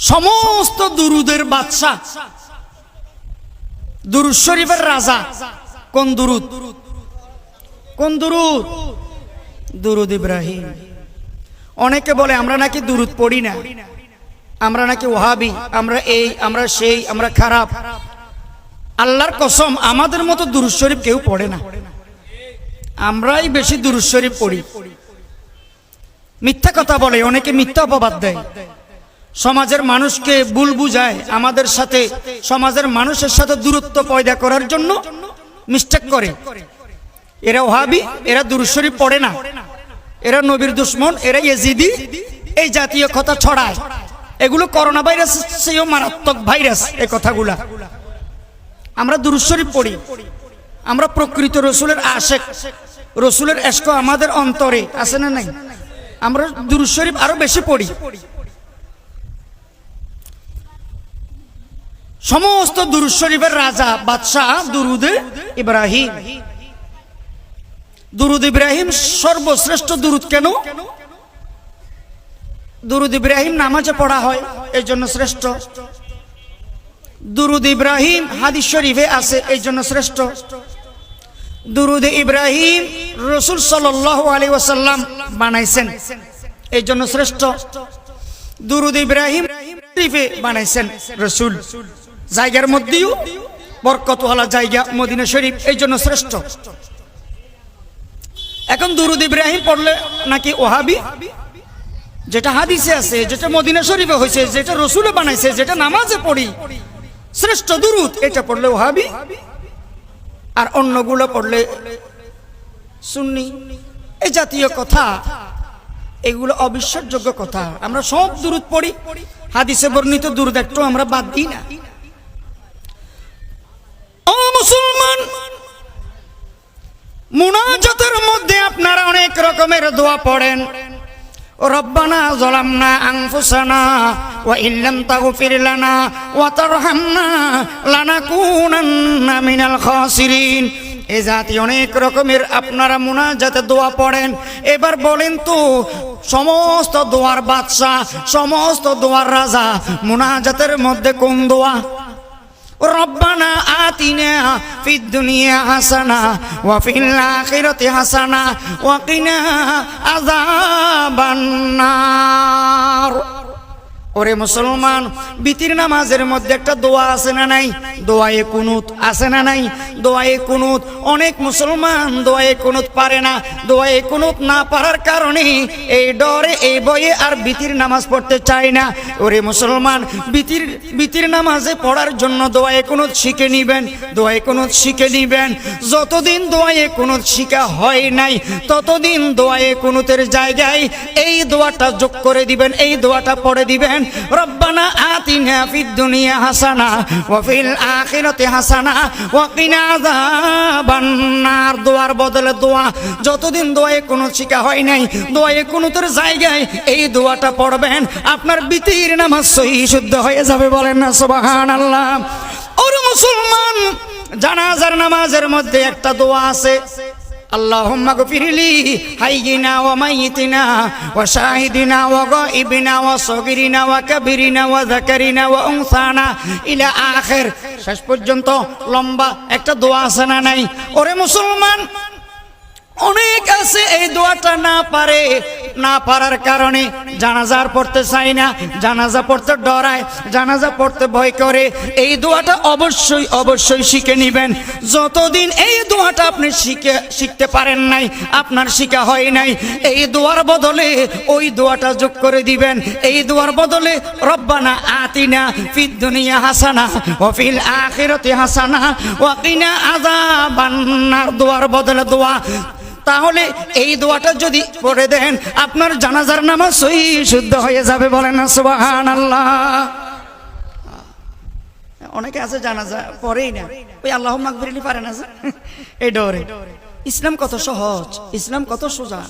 সমস্ত দুরুদের বাদশা দুরুদ শরীফের রাজা। কোন দুরুদ? কোন দুরুদ? দুরুদ ইব্রাহিম। অনেকে বলে, আমরা নাকি দুরুদ পড়ি না। আমরা নাকি ওহাবি। আমরা এই, আমরা সেই, আমরা খারাপ। আল্লাহর কসম, আমাদের মতো দুরুদ শরীফ কেউ পড়ে না। আমরাই বেশি দুরুদ শরীফ পড়ি। মিথ্যা কথা বলে, অনেকে মিথ্যা অপবাদ দেয়। সমাজের মানুষকে ভুল বুঝায়, আমাদের সাথে, সমাজের মানুষের সাথে দূরত্ব পয়দা করার জন্য মিস্টেক করে। এরা ওহাবি, এরা দুরুশরীফ পড়ে না। এরা নবীর দুশ্মন, এরা এজিদি এই জাতীয় কথা ছড়ায়। এগুলো করোনা ভাইরাস সেও মারাত্মক ভাইরাস এ কথাগুলা। আমরা দুরুশরীফ পড়ি। আমরা প্রকৃত রসুলের আশেক। রসুলের এস্ক আমাদের অন্তরে, আছে না নাই? আমরা দুরুশরীফ আরও বেশি পড়ি। সমস্ত দুরুদ শরীফের রাজা, বাদশাহ দুরুদে ইব্রাহিম। দুরুদ ইব্রাহিম সর্বশ্রেষ্ঠ দুরুদ কেন? দুরুদ ইব্রাহিম নামাজে পড়া হয়, এই জন্য শ্রেষ্ঠ। দুরুদ ইব্রাহিম হাদিস শরীফে আছে, এই জন্য শ্রেষ্ঠ। দুরুদ ইব্রাহিম রসুল সাল্লাহ আলী ওয়াসাল্লাম বানাইছেন, এই জন্য শ্রেষ্ঠ। দুরুদ ইব্রাহিম বানাইছেন রসুল। জায়গার মধ্যেও বরকতওয়ালা জায়গা মদিনা শরীফ, এই জন্য শ্রেষ্ঠ। এখন দুরুদ ইব্রাহিম পড়লে নাকি ওহাবি? যেটা হাদিসে আছে, যেটা মদিনা শরীফে হয়েছে যেটা রসুলে বানাইছে, যেটা নামাজে পড়ি, শ্রেষ্ঠ দুরুদ, এটা পড়লে ওহাবি? আর অন্যগুলো পড়লে সুন্নি? এই জাতীয় কথা, এগুলো অবিশ্বাসযোগ্য কথা। আমরা সব দূরত পড়ি, হাদিসে বর্ণিত দূরত একটু আমরা বাদ দিই না। মুনাজাতের মধ্যে আপনারা অনেক রকমের দোয়া পড়েন। রব্বানা জলামনা এ জাতি অনেক রকমের আপনারা দোয়া পড়েন। এবার বলেন তো, সমস্ত দোয়ার বাদশাহ, সমস্ত দোয়ার রাজা মুনাজাতের মধ্যে কোন দোয়া? রব্বানা আতিনা ফিদ দুনিয়া হাসানা ওয়া ফিল আখিরাতি হাসানা ওয়া কিনা আযাবান ওরে মুসলমান, বিতির নামাজের মধ্যে একটা দোয়া আছে না নাই? দোয়ায়ে কুনুত আছে না নাই? দোয়ায়ে কুনুত অনেক মুসলমান দোয়ায়ে কুনুত পারে না। দোয়ায়ে কুনুত না পারার কারণে এই ডরে, এই বয়ে আর বিতির নামাজ পড়তে চায় না। ওরে মুসলমান, বিতির বিতির নামাজে পড়ার জন্য দোয়ায়ে কুনুত শিখে নিবেন, দোয়ায়ে কুনুত শিখে নিবেন। যতদিন দোয়ায়ে কুনুত শিখা হয় নাই, ততদিন দোয়ায়ে কুনুতের জায়গায় এই দোয়াটা যোগ করে দিবেন, এই দোয়াটা পড়ে দিবেন। রব্বানা আতিনা ফিদ দুনিয়া হাসানা, ওয়া ফিল আখিরাতি হাসানা ওয়া কিনা আযাবান নার দোয়ার বদলে দোয়া। যতদিন দোয়ায় কোনো শিকা হয় নাই, দোয়ায়ে তোর জায়গায় এই দোয়াটা পড়বেন, আপনার বিতির নামাজ সহি শুদ্ধ হয়ে যাবে বলেন না, সুবহানাল্লাহ। ওর মুসলমান, জানাজার নামাজের মধ্যে একটা দোয়া আছে। اللهم اغفر لي حينا وميتنا وشاهدنا وغائبنا وصغيرنا وكبيرنا وذكرنا وانثانا الى اخر শেষ পর্যন্ত লম্বা একটা দোয়া আছে না নাই ওরে মুসলমান অনেক আছে, এই দোয়াটা না পারে, না পারার কারণে জানাজার পড়তে চাই না, জানাজা পড়তে ডরায়, জানাজা পড়তে ভয় করে। এই দোয়াটা অবশ্যই অবশ্যই শিখে নিবেন। যতদিন এই দোয়াটা আপনি শিখে, শিখতে পারেন নাই, আপনার শিখা হয় নাই, এই দোয়ার বদলে ওই দোয়াটা যোগ করে দিবেন। এই দোয়ার বদলে রব্বানা আতিনা ফিদ দুনিয়া হাসানা ও ফিল আখিরাতি হাসানা, ওয়া কিনা আযাবান নার দোয়ার বদলে দোয়া তাহলে এই দোয়াটা যদি পড়ে দেন, আপনার জানাজার নামাজ সই শুদ্ধ হয়ে যাবে বলেন না সুবাহান আল্লাহ অনেকে আছে জানাজা পরেই না। ওই আল্লাহ মাকবিরলি পারে না। এই ডরে। ইসলাম কত সহজ, ইসলাম কত সোজা।